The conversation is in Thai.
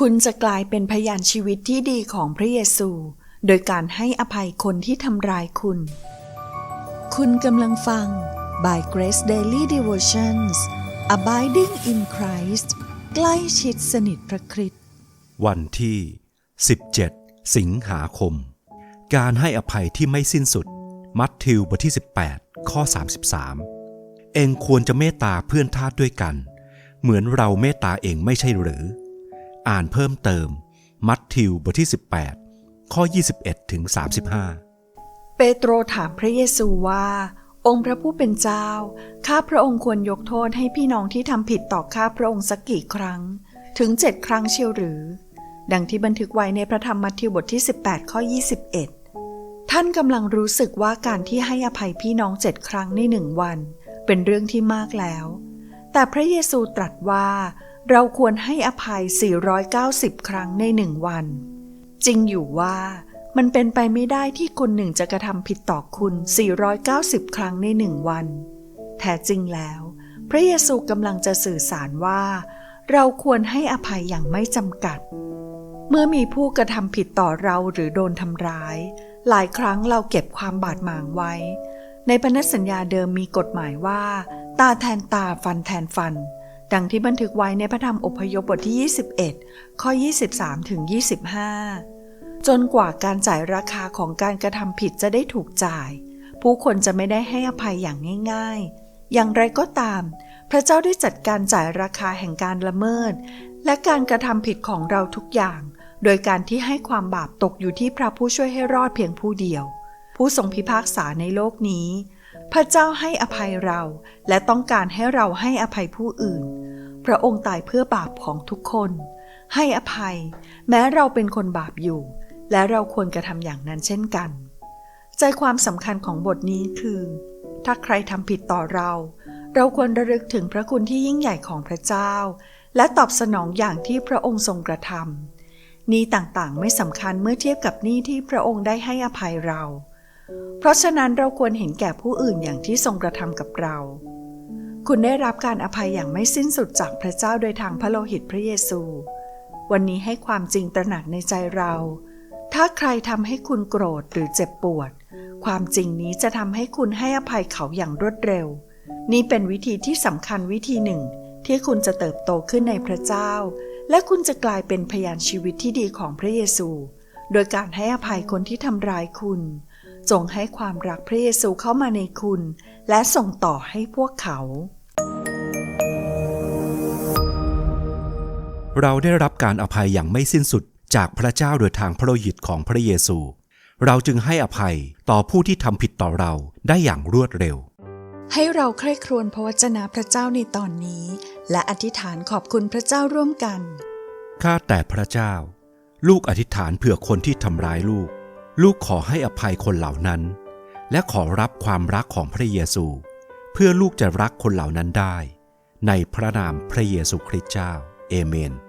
คุณจะกลายเป็นพยานชีวิตที่ดีของพระเยซู โดยการให้อภัยคนที่ทำร้ายคุณ คุณกำลังฟัง By Grace Daily Devotions Abiding in Christ ใกล้ชิดสนิทพระคริสต์วันที่ 17 สิงหาคม การให้อภัยที่ไม่สิ้นสุด มัทธิวบทที่ 18 ข้อ 33 เองควรจะเมตตาเพื่อนทาสด้วยกัน เหมือนเราเมตตาเองไม่ใช่หรือ อ่านเพิ่มเติม มัทธิวบทที่ 18 ข้อ 21ถึง35 เปโตรถามพระเยซูว่า องค์พระผู้เป็นเจ้า ข้าพระองค์ควรยกโทษให้พี่น้องที่ทำผิดต่อข้าพระองค์สักกี่ครั้ง ถึงเจ็ดครั้งเชียวหรือ ดังที่บันทึกไว้ในพระธรรมมัทธิวบทที่ 18 ข้อ 21 ท่านกำลังรู้สึกว่าการที่ให้อภัยพี่น้องเจ็ดครั้งในหนึ่งวัน เป็นเรื่องที่มากแล้ว แต่พระเยซูตรัสว่า เราควรให้อภัย 490 ครั้งในหนึ่งวัน จริงอยู่ว่ามันเป็นไปไม่ได้ที่คนหนึ่งจะกระทำผิดต่อคุณ 490 ครั้งในหนึ่งวัน แท้จริงแล้ว พระเยซูกำลังจะสื่อสารว่า เราควรให้อภัยอย่างไม่จำกัด เมื่อมีผู้กระทำผิดต่อเราหรือโดนทำร้าย หลายครั้งเราเก็บความบาดหมางไว้ ในพันธสัญญาเดิมมีกฎหมายว่า ตาแทนตาฟันแทนฟัน ดังที่บันทึกไว้ในพระธรรมอพยพบทที่ 21 ข้อ 23 ถึง 25 จนกว่าการจ่ายราคาของการกระทำผิดจะได้ถูกจ่าย ผู้คนจะไม่ได้ให้อภัยอย่างง่าย ๆ อย่างไรก็ตาม พระเจ้าได้จัดการจ่ายราคาแห่งการละเมิด และการกระทำผิดของเราทุกอย่าง โดยการที่ให้ความบาปตกอยู่ที่พระผู้ช่วยให้รอดเพียงผู้เดียว ผู้ทรงพิพากษาในโลกนี้พระเจ้าให้อภัยเรา และต้องการให้เราให้อภัยผู้อื่น พระองค์ตายเพื่อบาปของทุกคน ให้อภัย แม้เราเป็นคนบาปอยู่ และเราควรกระทำอย่างนั้นเช่นกัน ใจความสำคัญของบทนี้คือ ถ้าใครทำผิดต่อเรา เราควรระลึกถึงพระคุณที่ยิ่งใหญ่ของพระเจ้า และตอบสนองอย่างที่พระองค์ทรงกระทำนี้ต่างๆ ไม่สำคัญเมื่อเทียบกับนี้ที่พระองค์ได้ให้อภัยเรา เพราะฉะนั้นเราควรเห็นแก่ผู้อื่นอย่างที่ทรงกระทำกับเรา คุณได้รับการอภัยอย่างไม่สิ้นสุดจากพระเจ้าโดยทางพระโลหิตพระเยซู วันนี้ให้ความจริงตระหนักในใจเรา ถ้าใครทำให้คุณโกรธหรือเจ็บปวด ความจริงนี้จะทำให้คุณให้อภัยเขาอย่างรวดเร็ว นี่เป็นวิธีที่สำคัญวิธีหนึ่ง ที่คุณจะเติบโตขึ้นในพระเจ้า และคุณจะกลายเป็นพยานชีวิตที่ดีของพระเยซู โดยการให้อภัยคนที่ทำร้ายคุณจงให้ความรักพระเยซูเข้ามาในคุณ และส่งต่อให้พวกเขา เราได้รับการอภัยอย่างไม่สิ้นสุดจากพระเจ้าโดยทางพระโลหิตของพระเยซู เราจึงให้อภัยต่อผู้ที่ทำผิดต่อเราได้อย่างรวดเร็ว ให้เราใคร่ครวญพระวจนะพระเจ้าในตอนนี้ และอธิษฐานขอบคุณพระเจ้าร่วมกัน ข้าแต่พระเจ้า ลูกอธิษฐานเผื่อคนที่ทำร้ายลูก ลูกขอให้อภัยคนเหล่านั้น และขอรับความรักของพระเยซู เพื่อลูกจะรักคนเหล่านั้นได้ ในพระนามพระเยซูคริสต์เจ้า Amen.